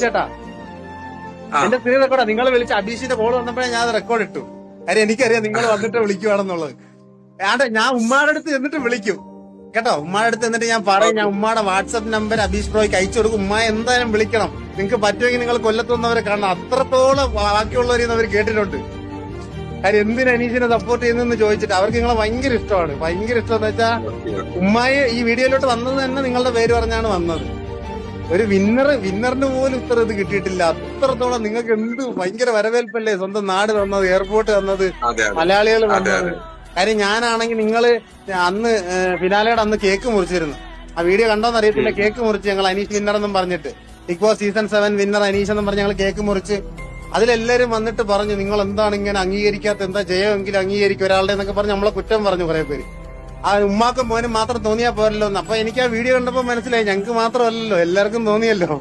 ചേട്ടാ എന്റെ പേര് റെക്കോർഡാ നിങ്ങൾ വിളിച്ച അബീഷിന്റെ കോൾ വന്നപ്പോഴേ ഞാൻ അത് റെക്കോർഡ് ഇട്ടു. കാര്യം എനിക്കറിയാം നിങ്ങൾ വന്നിട്ട് വിളിക്കുവാണെന്നുള്ളത്. ആണ്ടെ ഞാൻ ഉമ്മാടെ അടുത്ത് എന്നിട്ട് വിളിക്കും. കേട്ടോ ഉമ്മാടെ അടുത്ത് എന്നിട്ട് ഞാൻ പറയും ഞാൻ ഉമ്മാടെ വാട്സപ്പ് നമ്പർ അബീഷ് ബ്രോയ്ക്ക് അയച്ചു കൊടുക്കും. ഉമ്മ എന്തായാലും വിളിക്കണം. നിങ്ങൾക്ക് പറ്റുമെങ്കിൽ നിങ്ങൾ കൊല്ലത്തുന്നവരെ കാണണം. അത്രത്തോളം ബാക്കിയുള്ളവരെന്ന് അവർ കേട്ടിട്ടുണ്ട്. കാര്യം എന്തിനാ അനീഷിനെ സപ്പോർട്ട് ചെയ്യുന്നെന്ന് ചോദിച്ചിട്ട് അവർക്ക് നിങ്ങളെ ഭയങ്കര ഇഷ്ടമാണ്. ഭയങ്കര ഇഷ്ടം എന്ന് വെച്ചാൽ ഉമ്മായി ഈ വീഡിയോയിലോട്ട് വന്നത് തന്നെ നിങ്ങളുടെ പേര് പറഞ്ഞാണ് വന്നത്. ഒരു വിന്നർ വിന്നറിന് പോലും ഇത്ര ഇത് കിട്ടിയിട്ടില്ല. അത്രത്തോളം നിങ്ങൾക്ക് എന്ത് ഭയങ്കര വരവേൽപ്പല്ലേ? സ്വന്തം നാട് തന്നത് എയർപോർട്ട് തന്നത് മലയാളികൾ വന്നത് കാര്യം ഞാനാണെങ്കിൽ നിങ്ങൾ അന്ന് ഫിനാലയുടെ അന്ന് കേക്ക് മുറിച്ചിരുന്നു. ആ വീഡിയോ കണ്ടോന്ന് അറിയത്തില്ല. കേക്ക് മുറിച്ച് ഞങ്ങൾ അനീഷ് വിന്നർ എന്നും പറഞ്ഞിട്ട്. Big boss season seven winner Aneesh എന്നും പറഞ്ഞ് ഞങ്ങൾ കേക്ക് മുറിച്ച്. അതിലെല്ലാരും വന്നിട്ട് പറഞ്ഞു നിങ്ങൾ എന്താണ് ഇങ്ങനെ അംഗീകരിക്കാത്ത എന്താ ജയമെങ്കിലും അംഗീകരിക്കും? ഒരാളുടെ എന്നൊക്കെ പറഞ്ഞ് നമ്മളെ കുറ്റം പറഞ്ഞു കുറെ പേര്. ആ ഉമ്മാക്കും മോനും മാത്രം തോന്നിയാ പോരല്ലോ അപ്പൊ എനിക്ക് ആ വീഡിയോ കണ്ടപ്പോ മനസ്സിലായി ഞങ്ങൾക്ക് മാത്രമല്ലല്ലോ എല്ലാവർക്കും തോന്നിയല്ലോ.